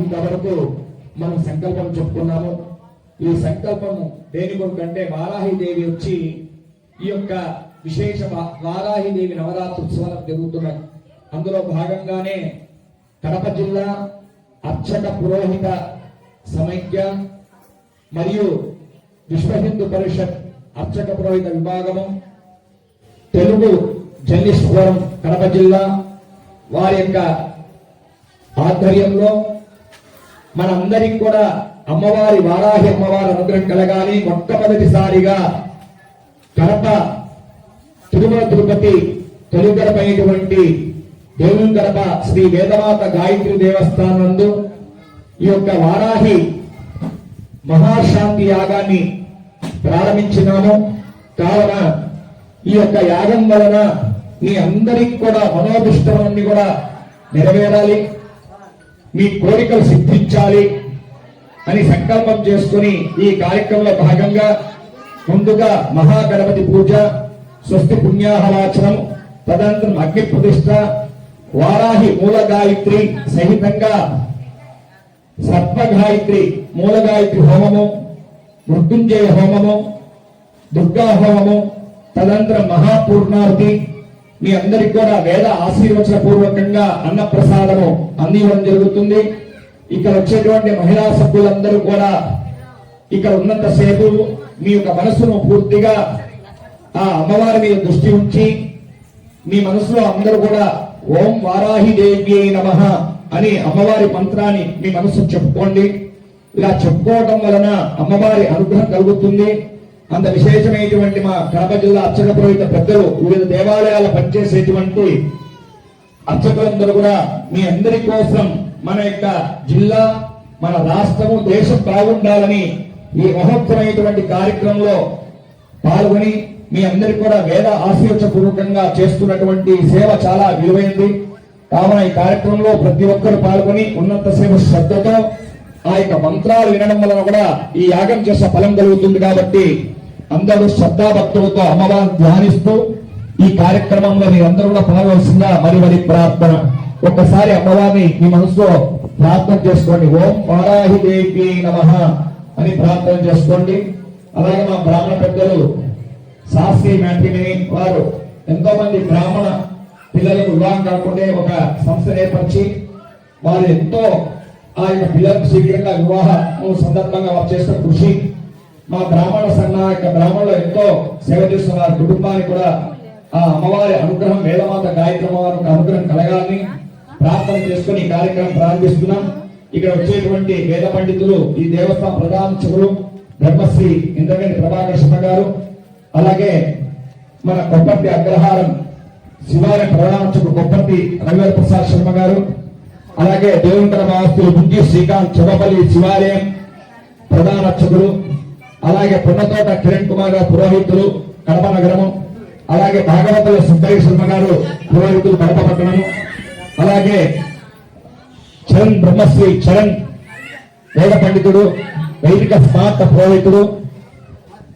ఇంతవరకు మనం సంకల్పం చెప్పుకున్నాము. ఈ సంకల్పము దేని కొరకు అంటే వారాహి దేవి వచ్చి ఈ యొక్క విశేష వారాహిదేవి వారాహి నవరాత్రి ఉత్సవాలు జరుగుతున్నాయి అందులో భాగంగానే కడప జిల్లా అర్చక పురోహిత సమైక్య మరియు విశ్వ హిందూ పరిషత్ అర్చక పురోహిత విభాగము తెలుగు జర్నలిస్ట్ కడప జిల్లా వారి యొక్క ఆధ్వర్యంలో మనందరికి కూడా అమ్మవారి వారాహి అమ్మవారి అనుగ్రహం కలగాలి. మొట్టమొదటిసారిగా కడప తిరుమల తిరుపతి తొలిగడపైనటువంటి దేవుని గడప శ్రీ వేదమాత గాయత్రి దేవస్థానందు ఈ యొక్క వారాహి మహాశాంతి యాగాన్ని ప్రారంభించినాము. కావున ఈ యొక్క యాగం వలన మీ అందరికి కూడా మనోభిష్టమన్నీ కూడా నెరవేరాలి. మీ కోరికలు సిద్ధించాలి అని సంకల్పం చేసుకుని ఈ కార్యక్రమంలో భాగంగా ముందుగా మహాగణపతి పూజ స్వస్తి పుణ్యాహవాచనం తదనంతరం అగ్ని ప్రతిష్ట వారాహి మూల గాయత్రి సహితంగా సర్పగాయత్రి మూల గాయత్రి హోమము మృత్యుంజయ హోమము దుర్గా హోమము తదనంతరం మహాపూర్ణావతి మీ అందరికి కూడా వేద ఆశీర్వచన పూర్వకంగా అన్న ప్రసాదము అందివ్వడం జరుగుతుంది. ఇక్కడ వచ్చేటువంటి మహిళా సభ్యులందరూ కూడా ఇక్కడ ఉన్నంతసేపు మీ యొక్క మనసును పూర్తిగా ఆ అమ్మవారి మీద దృష్టి ఉంచి మీ మనసులో అందరూ కూడా ఓం వారాహి దేవి నమ అని అమ్మవారి మంత్రాన్ని మీ మనసు చెప్పుకోండి. ఇలా చెప్పుకోవటం వలన అమ్మవారి అనుగ్రహం కలుగుతుంది. అంత విశేషమైనటువంటి మా కడప జిల్లా అర్చక పురోహిత పెద్దలు వివిధ దేవాలయాల పనిచేసేటువంటి అర్చకులందరూ కూడా మీ అందరి కోసం మన యొక్క జిల్లా మన రాష్ట్రము దేశం బాగుండాలని ఈ మహోత్తరమైనటువంటి కార్యక్రమంలో పాల్గొని మీ అందరికి కూడా వేద ఆశీర్వచపూర్వకంగా చేస్తున్నటువంటి సేవ చాలా విలువైంది. కావున ఈ కార్యక్రమంలో ప్రతి ఒక్కరు పాల్గొని ఉన్నత సేవ శ్రద్ధతో ఆ యొక్క మంత్రాలు వినడం వలన కూడా ఈ యాగం చేసే ఫలం కలుగుతుంది కాబట్టి అందరూ శ్రద్ధాభక్తులతో అమ్మవారిని ధ్యానిస్తూ ఈ కార్యక్రమంలో మీరందరూ కూడా పాల్గొల్సిందా మరి మరి ప్రార్థన. ఒక్కసారి అమ్మవారిని మీ మనసులో ప్రార్థన చేసుకోండి. ఓం వారాహి దేవి నమ అని ప్రార్థన చేసుకోండి. అలాగే మా బ్రాహ్మణ పెద్దలు శాస్త్రీయ మ్యాట్రిమనీ వారు ఎంతో మంది బ్రాహ్మణ పిల్లలకు వివాహం కాకుండా ఒక సంస్థ ఏర్పరిచి వారు ఎంతో ఆ యొక్క పిల్లలకు శీఘ్రంగా వివాహం సందర్భంగా వారు చేసిన కృషి. మా బ్రాహ్మణ సంఘ యొక్క బ్రాహ్మణులు ఎంతో సేవ చేస్తున్నారు కుటుంబానికి కూడా ఆ అమ్మవారి అనుగ్రహం వేదమాత గాయత్రి వారికి అనుగ్రహం కలగాలని ప్రార్థన చేసుకుని కార్యక్రమం ప్రారంభిస్తున్నాం. ఇక్కడ వచ్చేటువంటి వేద పండితులు ఈ దేవస్థానం ప్రధాన చెవులు బ్రహ్మశ్రీ ఇంద్రగంటి ప్రభాకర్ శర్మ గారు అలాగే మన కొప్పటి అగ్రహారం శివాలయం ప్రధాన కొప్పటి కొప్పర్తి రవివర ప్రసాద్ శర్మ గారు అలాగే దేవుంకర మహాస్తులు బుద్ధి శ్రీకాంత్ చెవపల్లి శివాలయం ప్రధాన అర్చకులు అలాగే పొన్నతోట కిరణ్ కుమార్ గారు పురోహితులు కడప నగరము అలాగే భాగవతుల సుబ్బయ్య శర్మ గారు పురోహితులు కడప పట్టణము అలాగే చరణ్ బ్రహ్మశ్రీ చరణ్ వేద పండితుడు వైదిక స్మార్త పురోహితుడు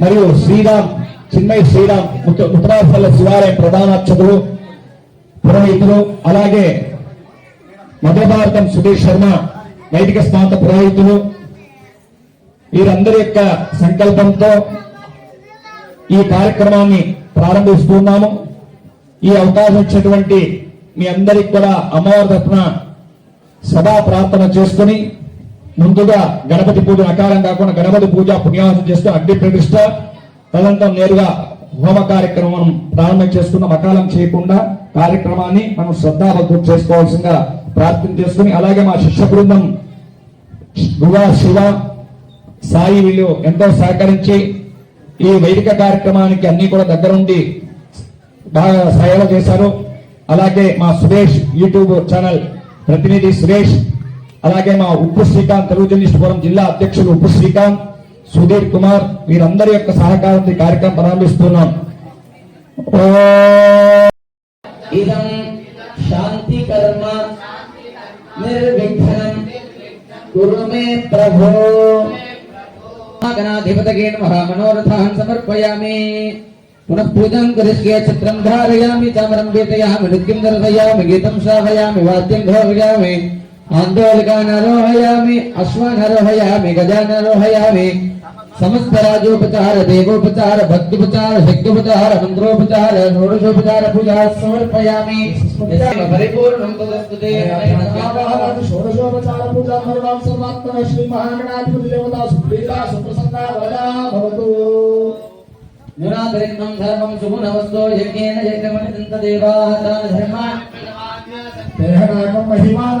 మరియు శ్రీరామ్ చిన్మయ శ్రీరామ్ ముఖ్య ముత్తరాపల్ల శివాలయం ప్రధానార్చకులు పురోహితులు అలాగే మధ్య భారతం సుధీర్ శర్మ నైతిక స్నాత పురోహితులు వీరందరి యొక్క సంకల్పంతో ఈ కార్యక్రమాన్ని ప్రారంభిస్తున్నాము ఈ అవకాశం ఇచ్చినటువంటి మీ అందరికి కూడా అమ్మవారి తరఫున సభా ప్రార్థన చేసుకుని ముందుగా గణపతి పూజ అకాలం కాకుండా గణపతి పూజ పుణ్యవాసం చేస్తూ అగ్ని ప్రతిష్ట తదనంతరం నేరుగా హోమ కార్యక్రమం ప్రారంభం చేసుకున్న మకాలం చేయకుండా కార్యక్రమాన్ని మనం శ్రద్ధాబద్ధం చేసుకోవాల్సిందిగా ప్రార్థన చేసుకుని అలాగే మా శిష్య బృందం గుగా శివ సాయి వీళ్ళు ఎంతో సహకరించి ఈ వైదిక కార్యక్రమానికి అన్ని కూడా దగ్గరుండి బాగా సహాయాలు చేశారు. అలాగే మా సురేష్ యూట్యూబ్ ఛానల్ ప్రతినిధి సురేష్ అలాగే మా ఉప్పు శ్రీకాంత్ తెలుగు జర్నలిస్ట్ ఫోరం జిల్లా అధ్యక్షులు ఉప్పు శ్రీకాంత్ సుధీర్ కుమార్ వీరందరి యొక్క సహకారంతో ఈ కార్యక్రమం ప్రారంభిస్తున్నాం ఓ इदं शान्तिकर्म निर्विघ्नं कुरु मे प्रभो गणाधिपतये नमः मनोरथान् समर्पयामि पुनः पूजां करिष्ये चित्रं धारयामि चामरं वेदयामि नृत्यं दर्शयामि गीतं श्रावयामि वाद्यं घोषयामि आंदोलकान आरोहयामि अश्वान आरोहयामि गजान आरोहयामि समस्त राजोपचार देवोपचार भक्तोपचार शक्तोपचार मंत्रोपचार षोडशोपचार पूजा समर्पयामि परिपूर्णं तदस्तुते षोडशोपचार पूजा मरुणां सर्वात्मनः श्री महागणाधिपति देवता सुप्रीता सुप्रसन्ना वदा भवतु नुरादरिन्दं धर्मं सुगुणवस्तो यज्ञेन यज्ञमनिदन्तदेवाः धर्मा धर्मान् महिमान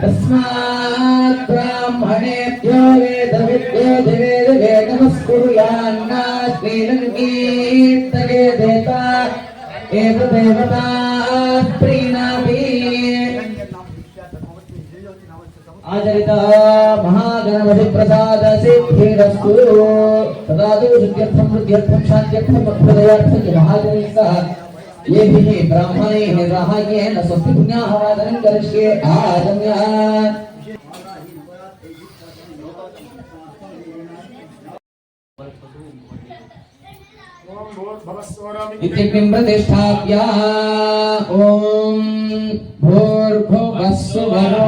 तस्मात् ब्राह्मणेभ्यो वेदविद्यो दिवे दिवे नमस्कुर्यान्ना श्रीलङ्कीर्तये देवता एव देवता प्रीणामि आचरिता महागणपति प्रसाद सिद्धिरस्तु तदादु शुद्ध्यर्थं वृद्ध्यर्थं शान्त्यर्थं हृदयार्थं च महाजनैः ये भी ब्राह्मणे है रहा राहाये न सस्ती दुनिया हवा धन कर इतिबिंब तिष्ठाप्या ओम भूर्भुवस्सुवरो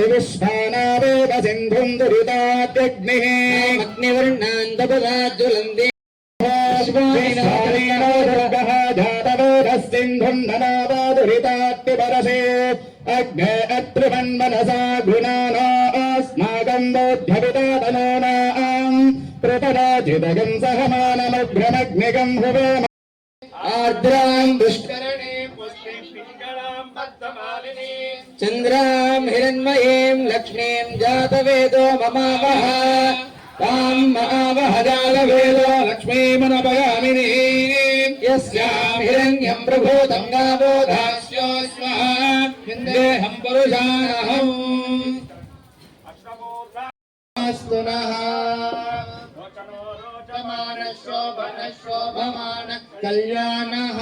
निविष्ठानावेव सिन्धुम् दुरिताद्यग्निः अग्निवर्णान्तपदाज्वलम् देवः जातवेदस्सिन्धुम् धनावादुरितात्तिपरसे अग्ने अत्रिमन्मनसा गुणाना अस्माकम् बोध्यपितातनूनाम् कृतराजितगम् सहमानमभ्रमग्निगम् हुवेम आर्द्राम् दुष्ट चन्द्रां हिरण्मयीं लक्ष्मीं जातवेदो ममावह तां महावह जातवेदो लक्ष्मीमनपगामिनी यस्यां हिरण्यं प्रभूतं गावो दास्योऽस्मात् हिन्देहं पुरुषाणहम् अस्तु नः शोभमान कल्याणः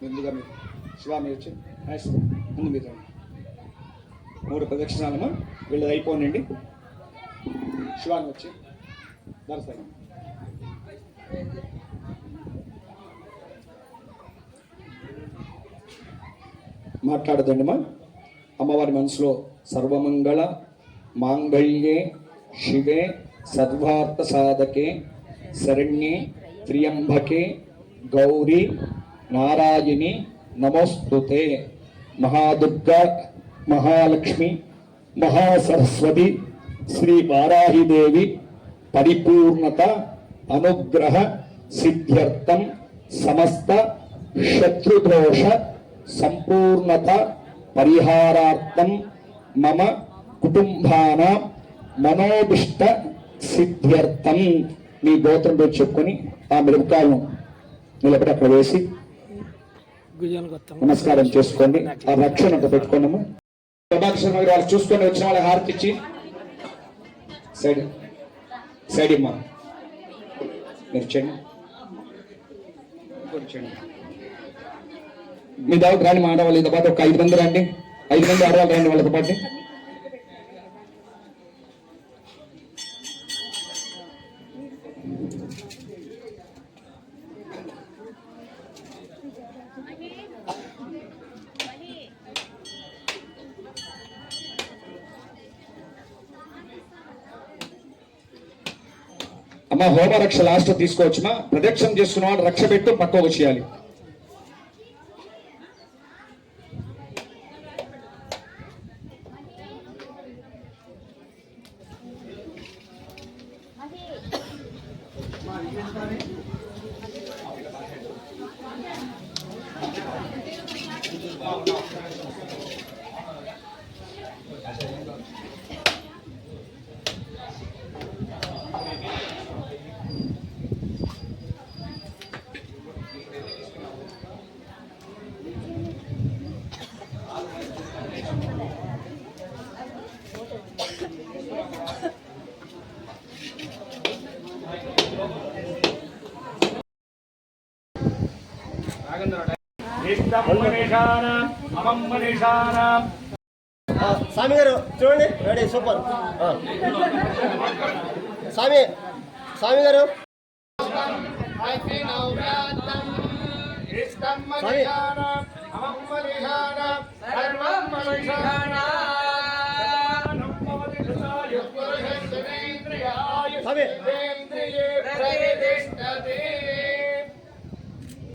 మీరు మీరు వచ్చి మూడు ప్రదక్షిణాలమ్మా వీళ్ళది అయిపోనండి. శివాని వచ్చి దర్శనం మాట్లాడదండి మా అమ్మవారి మనసులో సర్వమంగళ మాంగళ్యే శివే సర్వార్థ సాధకే శరణ్యే త్రియంబకే గౌరీ నారాయణి నమోస్తుతే. మహాదుర్గా మహాలక్ష్మి మహాసరస్వతి శ్రీ వారాహిదేవి పరిపూర్ణత అనుగ్రహ సిద్ధ్యర్థం సమస్త శత్రుదోష సంపూర్ణత పరిహారార్థం మమ కుటుంబాన మనోభిష్ట సిద్ధ్యర్థం. మీ గోత్రం పేరు చెప్పుకొని ఆ మిరపకాయను నిలబడి అక్కడ వేసి నమస్కారం చేసుకోండి. ఆ రక్షణ అంతా పెట్టుకోండమ్మా ప్రభాకర్ గారు వాళ్ళు చూసుకొని వచ్చిన వాళ్ళకి హారతి ఇచ్చి సైడ్ సైడ్ ఇమ్మా. మీరు చేయండి మీ దానికి రాని మాట వాళ్ళతో పాటు ఒక ఐదు మంది రండి. ఐదు మంది ఆడవాళ్ళు రండి వాళ్ళతో పాటు. అమ్మ హోమరక్ష లాస్ట్ తీసుకోవచ్చుమా? ప్రదక్షిణ చేసుకున్న వాళ్ళు రక్ష పెట్టు పక్కకు చేయాలి ఆ, స్వామి గారు చూడండి రెడీ సూపర్. స్వామి స్వామి గారు. స్వామి. స్వామి.